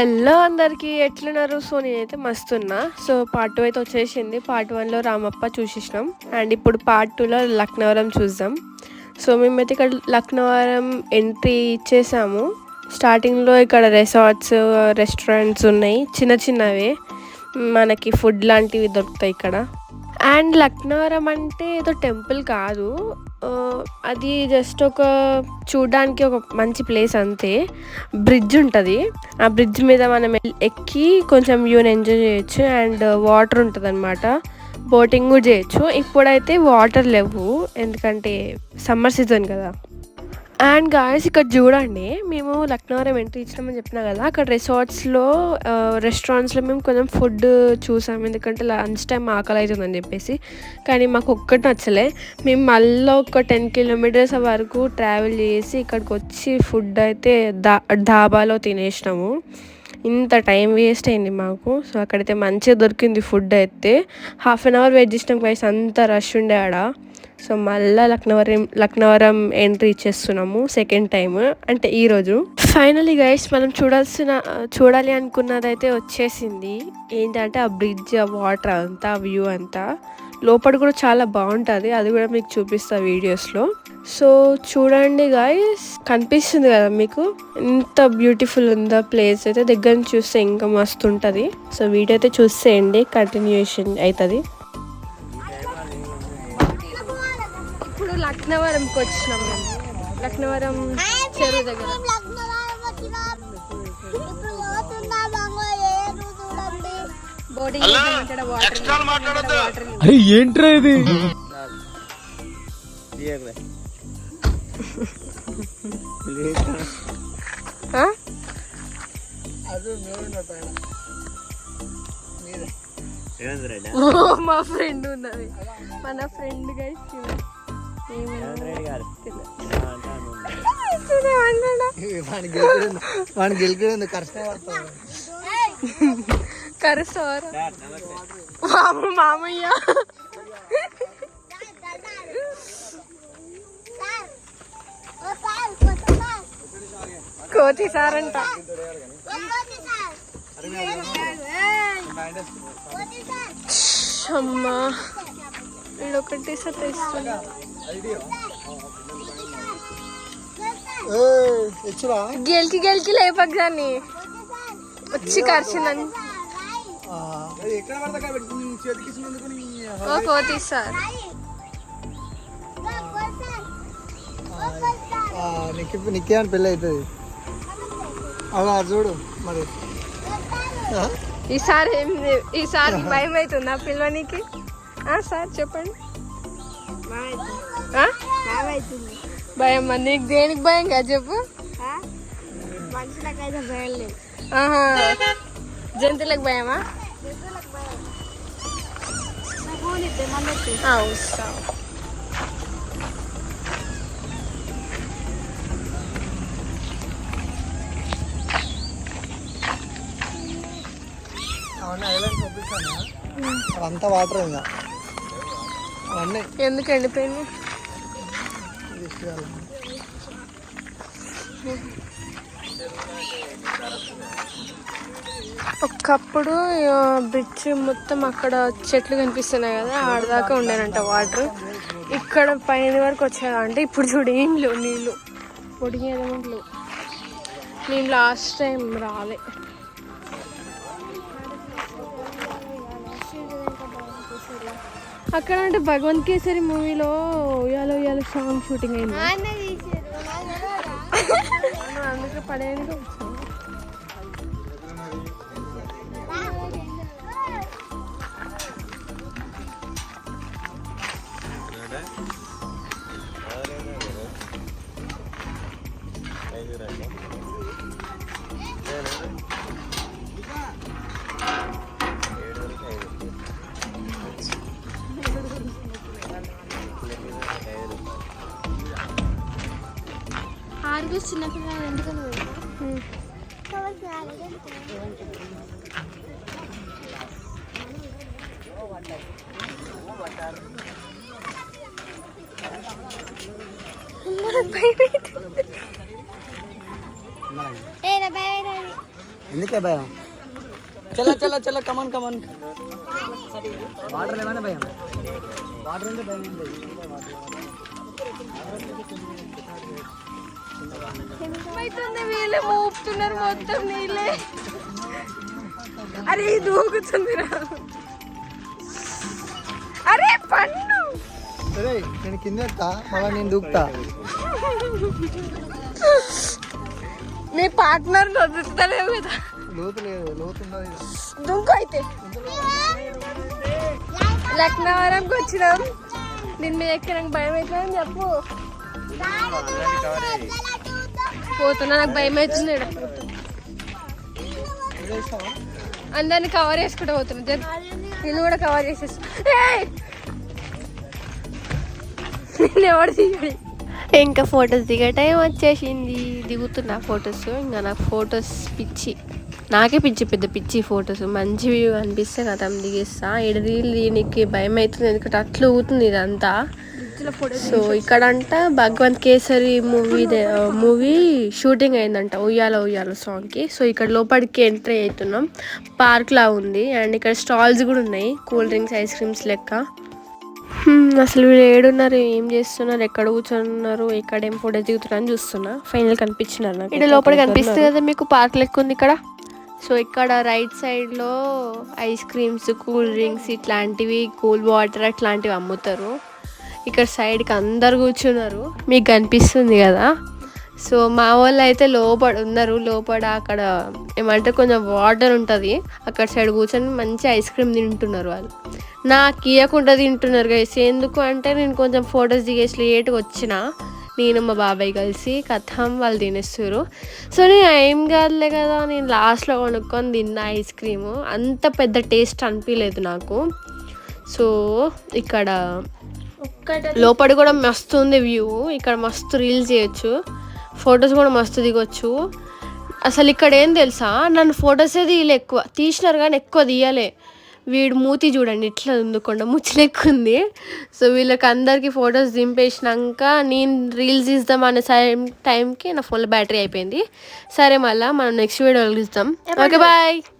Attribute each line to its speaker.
Speaker 1: Hello అందరికి ఎట్లున్నారు? So నేనైతే మస్తున్నా. సో పార్ట్ టూ అయితే వచ్చేసింది. పార్ట్ వన్లో రామప్ప చూసేసినాం అండ్ ఇప్పుడు పార్ట్ టూలో లక్నవరం చూద్దాం. సో మేమైతే ఇక్కడ లక్నవరం ఎంట్రీ ఇచ్చేసాము. స్టార్టింగ్లో ఇక్కడ రిసార్ట్స్ రెస్టారెంట్స్ ఉన్నాయి. చిన్న చిన్నవే. మనకి ఫుడ్ లాంటివి దొరుకుతాయి ఇక్కడ. అండ్ లక్నవరం అంటే ఏదో టెంపుల్ కాదు. అది జస్ట్ ఒక చూడడానికి ఒక మంచి ప్లేస్ అంతే. బ్రిడ్జ్ ఉంటుంది. ఆ బ్రిడ్జ్ మీద మనం ఎక్కి కొంచెం వ్యూని ఎంజాయ్ చేయొచ్చు అండ్ వాటర్ ఉంటుంది అనమాట బోటింగ్ కూడా చేయొచ్చు. ఇప్పుడైతే వాటర్ లేవు. ఎందుకంటే సమ్మర్ సీజన్ కదా. అండ్ గాయస్ ఇక్కడ చూడండి మేము లక్నవరం ఎంట్రీ ఇచ్చినామని చెప్పినా కదా అక్కడ రిసార్ట్స్లో రెస్టారెంట్స్లో మేము కొంచెం ఫుడ్ చూసాం ఎందుకంటే లంచ్ టైం ఆకలి అవుతుందని చెప్పేసి. కానీ మాకు ఒక్కటి నచ్చలే. మేము మళ్ళీ ఒక టెన్ కిలోమీటర్స్ వరకు ట్రావెల్ చేసి ఇక్కడికి వచ్చి ఫుడ్ అయితే దా ధాబాలో తినేసినాము. ఇంత టైం వేస్ట్ అయింది మాకు. సో అక్కడైతే మంచిగా దొరికింది ఫుడ్ అయితే. హాఫ్ అన్ అవర్ వెయిట్ చేసినాం గైస్ అంత రష్ ఉండే ఆడ. సో మళ్ళీ లక్నవరం లక్నవరం ఎంట్రీ ఇచ్చేస్తున్నాము సెకండ్ టైం అంటే ఈరోజు ఫైనలీ గైస్ మనం చూడాల్సిన చూడాలి అనుకున్నదైతే వచ్చేసింది. ఏంటంటే ఆ బ్రిడ్జ్ ఆ వాటర్ అంతా ఆ వ్యూ అంతా. లోపల కూడా చాలా బాగుంటుంది. అది కూడా మీకు చూపిస్తా వీడియోస్లో. సో చూడండి గాయస్ కనిపిస్తుంది కదా మీకు? ఎంత బ్యూటిఫుల్ ఉందా ప్లేస్ అయితే. దగ్గర నుంచి చూస్తే ఇంకా మస్తు ఉంటుంది. సో వీడియో అయితే చూసేయండి. కంటిన్యూషన్ అవుతుంది. ఇప్పుడు లక్నవరంకి వచ్చినాం మేము. లక్నవరం చెరువు దగ్గర. బోటింగ్ ఇక్కడ వాటర్ వాటర్
Speaker 2: అరే ఏంట్రా ఇది?
Speaker 1: మా ఫ్రెండ్ ఉన్నది. మన ఫ్రెండ్ గైస్
Speaker 3: వాడిని
Speaker 1: కరుస్తావారు మామయ్య కోతి సార్. అంట అమ్మా వీడొకటి సార్
Speaker 3: తెచ్చురా.
Speaker 1: గెలికి గెలికి లేపక దాన్ని వచ్చి కరిచిందని. ఓ కోతి సార్.
Speaker 3: ఆ, నీకు నీకే అని పెళ్ళి అవుతుంది అలా చూడు మరి?
Speaker 1: ఈసారి ఈసారి భయం అవుతుందా పిల్లనికి సార్ చెప్పండి? భయం నీకు దేనికి భయం కదా చెప్పు.
Speaker 4: మనుషులకైతే భయం లేదు.
Speaker 1: ఆహా. జంతువులకు భయమా?
Speaker 3: ఐలాండ్ చూపిస్తాను అవంతా వాటర్ ఇంకా. అవన్నీ
Speaker 1: ఎందుకు
Speaker 3: తీసుకురాలి
Speaker 1: ఒకప్పుడు బ్రిడ్జ్ మొత్తం అక్కడ చెట్లు కనిపిస్తున్నాయి కదా ఆడదాకా ఉండేనంట వాటర్. ఇక్కడ పైన వరకు వచ్చేదా అంటే ఇప్పుడు చూడు ఏం లేవు నీళ్ళు. పొడిగేది లేవు. నేను లాస్ట్ టైం రాలే. అక్కడ అంటే భగవంత్ కేసరి మూవీలో ఉయ్యాలో ఉయ్యాలో సాంగ్ షూటింగ్ అయింది? అందుకే పడేయడానికి
Speaker 4: చిన్నపిల్లలు ఎందుకని ఏ నా భయం
Speaker 3: ఎందుకే భయం చల్ల చల్ల చల్ల కమన్ కమన్ వాటర్ లేవనే భయం వాటర్ అంటే భయం ఏం
Speaker 1: ఏమైతుంది? వీళ్ళే మోపుతున్నారు మొత్తం నీళ్ళే. అరే దూకుతుంది అరే పన్ను
Speaker 3: సరే నేను కింద మళ్ళీ నేను దూకుతా.
Speaker 1: నీ పార్ట్నర్ వదులుతలేవు కదా.
Speaker 3: లోతు లేదు లోతు
Speaker 1: దుంకు అయితే. లక్నవరంకి వచ్చినాం. దీని మీద ఎక్కి భయం అవుతుందని చెప్పు. పోతున్నా నాకు భయం అవుతుంది అందరిని కవర్ చేసుకుంటూ పోతున్నా. నేను కూడా కవర్ చేసేస్తా. ఏయ్! ఎవడు దిగాడు? ఇంకా ఫొటోస్ దిగే టైం వచ్చేసింది. దిగుతున్నా ఫొటోస్. ఇంకా నాకు ఫొటోస్ పిచ్చి. నాకే పిచ్చి పెద్ద పిచ్చి ఫొటోస్. మంచివి అనిపిస్తే కదా దిగేస్తా. ఈడ రీల్ దీనికి భయం అవుతుంది. ఎందుకంటే అట్లా ఊతుంది ఇదంతా. సో ఇక్కడ అంట Bhagavanth Kesari movie movie shooting అయిందంట ఉయ్యాల ఉయ్యాల సాంగ్కి సో ఇక్కడ లోపలికి ఎంట్రీ అవుతున్నాం పార్క్ లా ఉంది. అండ్ ఇక్కడ స్టాల్స్ కూడా ఉన్నాయి. కూల్ డ్రింక్స్ ఐస్ క్రీమ్స్ లెక్క. హ్మ్, అసలు వీళ్ళు ఏడున్నారు ఏం చేస్తున్నారు ఎక్కడ కూర్చున్నారు ఎక్కడ ఏం ఫోటో దిగుతున్నారు అని చూస్తున్నా. ఫైనల్ కనిపించినారు నాకు. ఇక్కడ లోపల కనిపిస్తుంది కదా మీకు పార్క్ లెక్క ఉంది ఇక్కడ. సో ఇక్కడ రైట్ సైడ్లో ఐస్ క్రీమ్స్ కూల్ డ్రింక్స్ ఇట్లాంటివి కూల్ వాటర్ అట్లాంటివి అమ్ముతారు. ఇక్కడ సైడ్కి అందరు కూర్చున్నారు. మీకు కనిపిస్తుంది కదా? సో మా వాళ్ళు అయితే లోపల ఉన్నారు. లోపల అక్కడ ఏమంటే కొంచెం వాటర్ ఉంటుంది. అక్కడ సైడ్ కూర్చొని మంచి ఐస్ క్రీమ్ తింటున్నారు వాళ్ళు. నాకు ఇవ్వకుండా తింటున్నారు గైస్ ఎందుకు అంటే నేను కొంచెం ఫొటోస్ దిగేసి లేట్గా వచ్చిన. నేను మా బాబాయ్ కలిసి కథం వాళ్ళు తినేస్తారు సో నేను ఏం కాదులే కదా నేను లాస్ట్లో కొనుక్కొని తిన్నా ఐస్ క్రీము. అంత పెద్ద టేస్ట్ అనిపించలేదు నాకు. సో ఇక్కడ లోపల కూడా మస్తు ఉంది వ్యూ. ఇక్కడ మస్తు రీల్స్ చేయొచ్చు. ఫొటోస్ కూడా మస్తు దిగొచ్చు. అసలు ఇక్కడ ఏం తెలుసా? నన్ను ఫొటోసే తీయలే ఎక్కువ. తీసినారు కానీ ఎక్కువ తీయలే. వీడు మూతి చూడండి ఇట్లా ఉంది కొండ ముచ్చి ఉంది సో వీళ్ళకి అందరికీ ఫొటోస్ దింపేసినాక నేను రీల్స్ తీద్దాం అనే టైం టైంకి నా ఫోన్లో బ్యాటరీ అయిపోయింది. సరే మళ్ళీ మనం నెక్స్ట్ వీడియోలో చూద్దాం ఓకే బాయ్